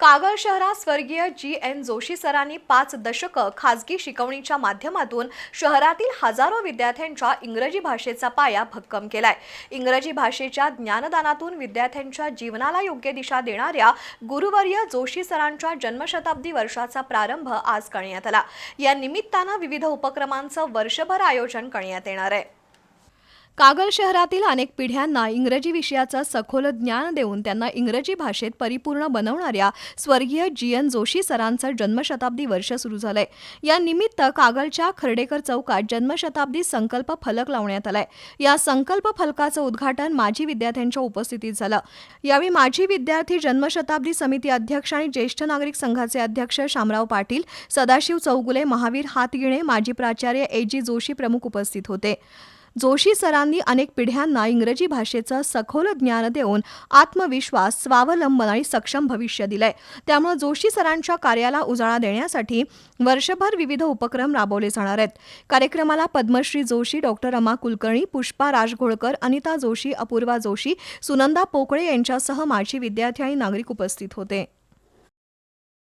कागळ शहरात स्वर्गीय G N Joshi सरांनी पाच दशकं खाजगी शिकवणीच्या माध्यमातून शहरातील हजारो विद्यार्थ्यांच्या इंग्रजी भाषेचा पाया भक्कम केलाय. इंग्रजी भाषेच्या ज्ञानदानातून विद्यार्थ्यांच्या जीवनाला योग्य दिशा देणाऱ्या गुरुवर्य जोशी सरांच्या जन्मशताब्दी वर्षाचा प्रारंभ आज करण्यात आला. या निमित्तानं विविध उपक्रमांचं वर्षभर आयोजन करण्यात येणार आहे. कागल शहरातील अनेक पिढ्यांना इंग्रजी विषयाचं सखोल ज्ञान देऊन त्यांना इंग्रजी भाषेत परिपूर्ण बनवणाऱ्या स्वर्गीय जी एन जोशी सरांचं जन्मशताब्दी वर्ष सुरू झालंय. या निमित्त कागलच्या खर्डेकर चौकात जन्मशताब्दी संकल्प फलक लावण्यात आलाय. या संकल्प फलकाचं उद्घाटन माजी विद्यार्थ्यांच्या उपस्थितीत झालं. यावेळी माजी विद्यार्थी जन्मशताब्दी समिती अध्यक्ष आणि ज्येष्ठ नागरिक संघाचे अध्यक्ष शामराव पाटील सदाशिव चौगुले महावीर हातगिणे माजी प्राचार्य ए जी जोशी प्रमुख उपस्थित होते. जोशी सरांनी अनेक पिढ्यांना इंग्रजी भाषेचं सखोल ज्ञान देऊन आत्मविश्वास स्वावलंबन आणि सक्षम भविष्य दिलंय. त्यामुळे जोशी सरांच्या कार्याला उजाळा देण्यासाठी वर्षभर विविध उपक्रम राबवले जाणार आहेत. कार्यक्रमाला पद्मश्री जोशी डॉक्टर रमा कुलकर्णी पुष्पा राजघोळकर अनिता जोशी अपूर्वा जोशी सुनंदा पोकळे यांच्यासह माजी विद्यार्थी आणि नागरिक उपस्थित होते.